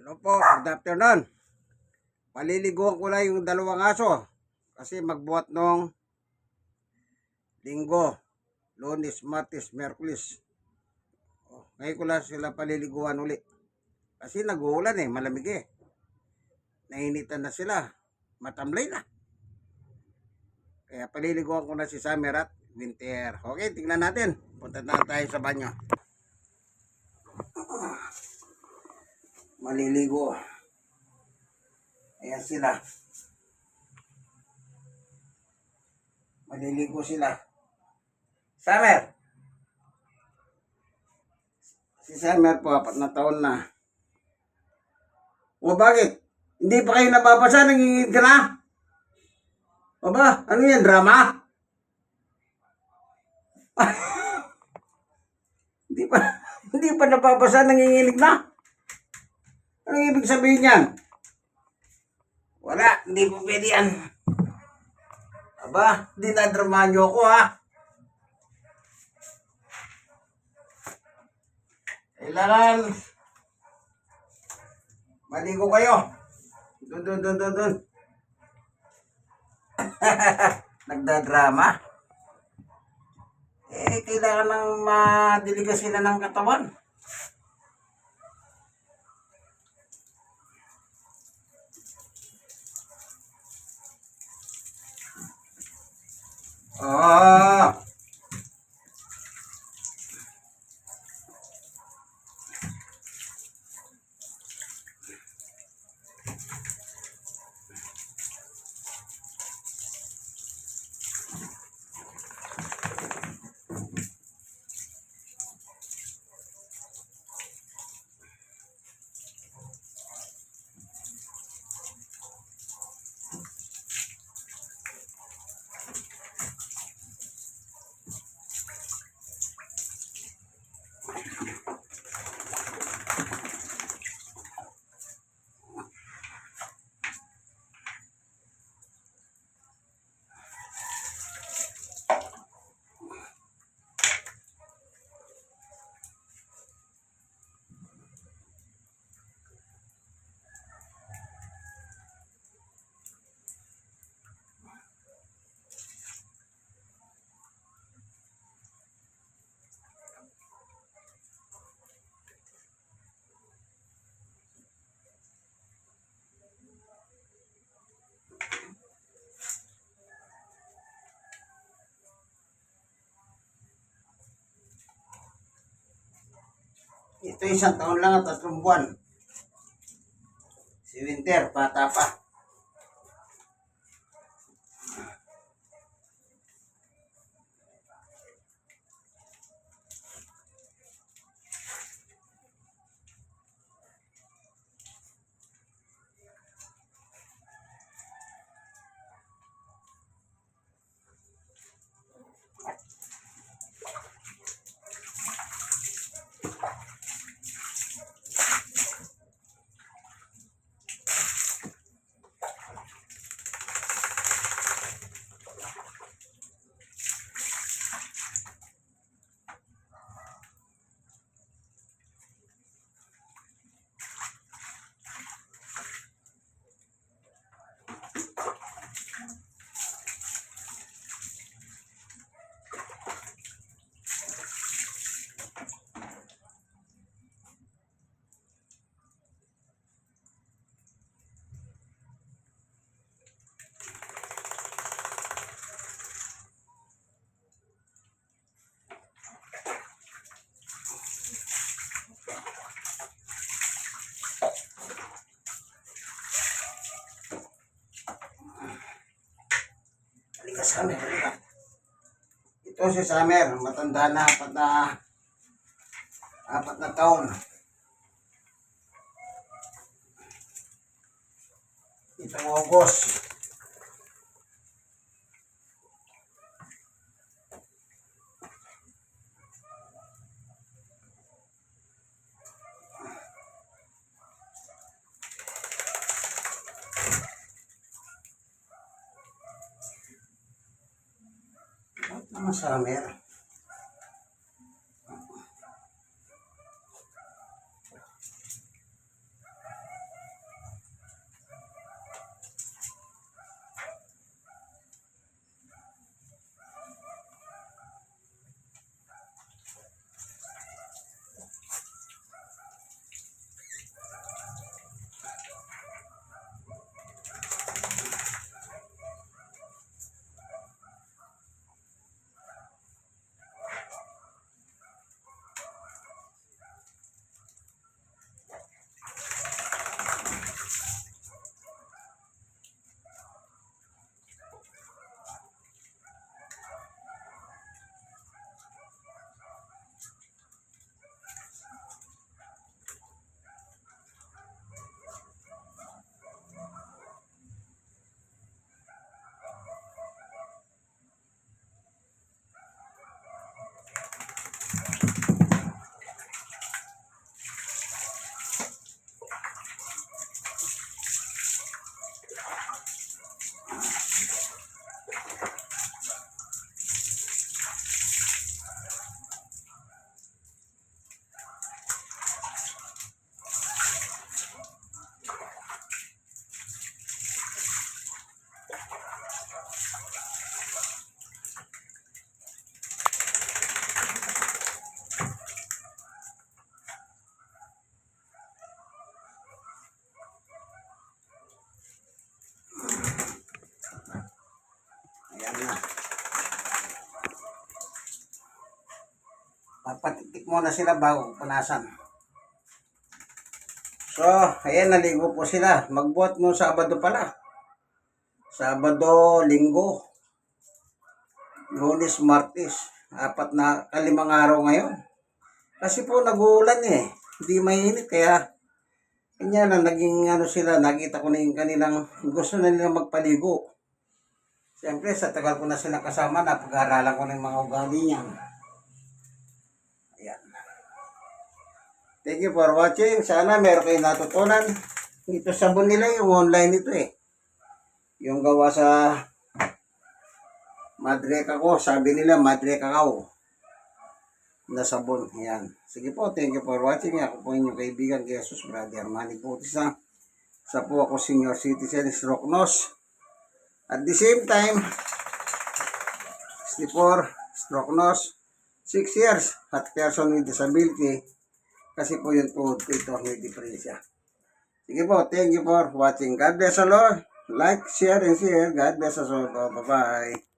Hello po, good afternoon. Paliliguan ko lang yung dalawang aso kasi magbuhat nung linggo, lunes, martes, merkulis. Oh, ngayon ko lang sila paliliguan uli. Kasi nag-uulan eh, malamig eh. Nainitan na sila. Matamlay na. Kaya paliliguan ko na si Summer at Winter. Okay, tingnan natin. Punta na tayo sa banyo. Maliligo. Ayan sila. Maliligo sila. Summer! Si Summer po, apat na taon na. O bakit? Hindi pa kayo nababasa? Nangingid ka na? O ba? Ano yan? Drama? hindi pa hindi pa nababasa? Nanginginig na? Anong ibig sabihin yan? Wala, hindi po pwede yan. Aba, dinadramahan niyo ako ha. Kailangan maligo kayo. Dun, dun, dun, dun, dun. Nagdadrama. Eh, kailangan ng madiligas sila ng katawan. Ah. Ito isang taon lang at tatlong buwan. Si Winter, bata pa. Summer. Ito si Summer, matanda na, apat na, apat na taon. Itong August. Ba't Summer? muna sila bago punasan. So, ayan, naligo po sila. Magbuhat mo Sabado pala. Sabado, Linggo, Lunes, Martes. Apat na kalimang araw ngayon. Kasi po nag-uulan eh. Hindi mainit kaya kanya na naging ano sila, nakita ko na yung kanilang gusto na nilang magpaligo. Siyempre, sa tagal ko na sila kasama, napag-aralan ko na mga ugali niya. Ayan. Thank you for watching. Sana meron kayong natutunan. Ito sabon nila yung online ito eh. Yung gawa sa Madre Cacao. Sabi nila Madre Cacao. Na sabon. Ayan. Sige po. Thank you for watching. Ako po inyong kaibigan. Jesus Brother Manny Bautista. Sa po ako senior citizen is Rocknos. At the same time, 64, stroke nose, 6 years, at person with disability, kasi po yung tuhod ko ito may diferensya. Sige po, thank you for watching. God bless us all. Like, share, and share. God bless us all. Bye-bye.